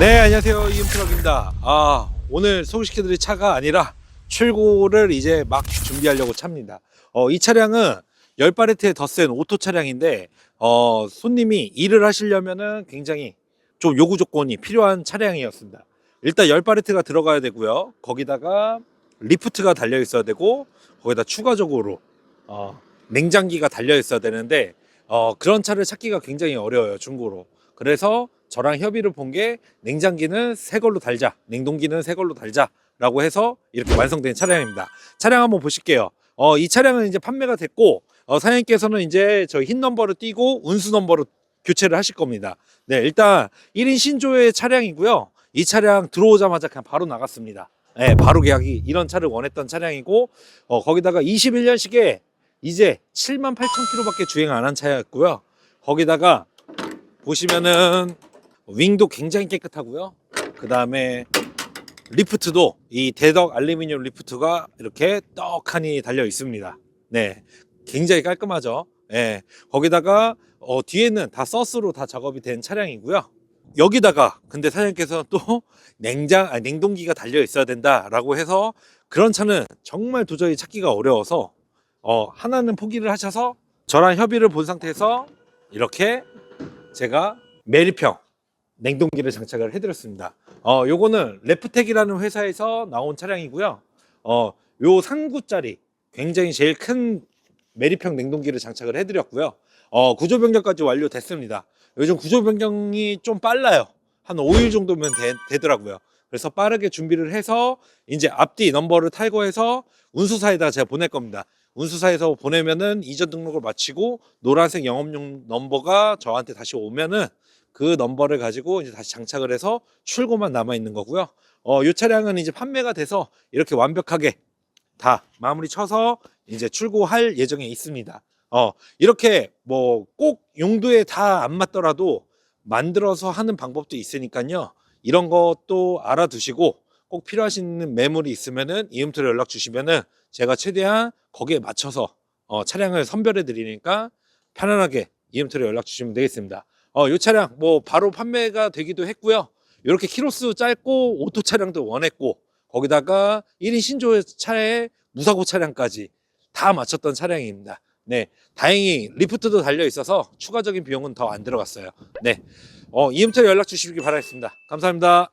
네, 안녕하세요. 이음트럭입니다. 아, 오늘 소개시켜드릴 차가 아니라 출고를 이제 막 준비하려고 찹니다. 어, 이 차량은 10바레트에 더센 오토 차량인데, 어, 손님이 일을 하시려면은 굉장히 좀 요구 조건이 필요한 차량이었습니다. 일단 10바레트가 들어가야 되고요. 거기다가 리프트가 달려 있어야 되고, 거기다 추가적으로, 어, 냉장기가 달려 있어야 되는데, 어, 그런 차를 찾기가 굉장히 어려워요, 중고로. 그래서 저랑 협의를 본 게 냉장기는 새 걸로 달자, 냉동기는 새 걸로 달자라고 해서 이렇게 완성된 차량입니다. 차량 한번 보실게요. 어, 이 차량은 이제 판매가 됐고, 어, 사장님께서는 이제 저 흰 넘버를 띄고 운수 넘버로 교체를 하실 겁니다. 네, 일단 1인 신조의 차량이고요. 이 차량 들어오자마자 그냥 바로 나갔습니다. 네, 바로 계약이 이런 차를 원했던 차량이고, 어, 거기다가 21년식에 이제 7만 8천 킬로밖에 주행 안 한 차였고요. 거기다가 보시면은 윙도 굉장히 깨끗하고요. 그 다음에 리프트도 이 대덕 알루미늄 리프트가 이렇게 떡하니 달려 있습니다. 네, 굉장히 깔끔하죠. 예, 거기다가 어, 뒤에는 다 서스로 다 작업이 된 차량이고요. 여기다가 근데 사장님께서는 또 냉장, 아니, 냉동기가 달려 있어야 된다라고 해서 그런 차는 정말 도저히 찾기가 어려워서 어, 하나는 포기를 하셔서 저랑 협의를 본 상태에서 이렇게 제가 메리평 냉동기를 장착을 해드렸습니다. 어, 요거는 레프텍이라는 회사에서 나온 차량이고요. 어, 요 3구짜리 굉장히 제일 큰 메리평 냉동기를 장착을 해드렸고요. 어, 구조 변경까지 완료됐습니다. 요즘 구조 변경이 좀 빨라요. 한 5일 정도면 되, 더라고요 그래서 빠르게 준비를 해서 이제 앞뒤 넘버를 탈거해서 운수사에다 제가 보낼 겁니다. 운수사에서 보내면은 이전 등록을 마치고 노란색 영업용 넘버가 저한테 다시 오면은 그 넘버를 가지고 이제 다시 장착을 해서 출고만 남아 있는 거고요. 어, 이 차량은 이제 판매가 돼서 이렇게 완벽하게 다 마무리 쳐서 이제 출고할 예정에 있습니다. 어, 이렇게 뭐 꼭 용도에 다 안 맞더라도 만들어서 하는 방법도 있으니까요. 이런 것도 알아두시고 꼭 필요하신 매물이 있으면은 이음트로 연락 주시면은 제가 최대한 거기에 맞춰서 어, 차량을 선별해 드리니까 편안하게 이음트로 연락 주시면 되겠습니다. 어, 이 차량 뭐 바로 판매가 되기도 했고요. 이렇게 키로수 짧고 오토 차량도 원했고 거기다가 1인 신조 차에 무사고 차량까지 다 맞췄던 차량입니다. 네, 다행히 리프트도 달려 있어서 추가적인 비용은 더 안 들어갔어요. 네, 어, 이음트로 연락 주시기 바라겠습니다. 감사합니다.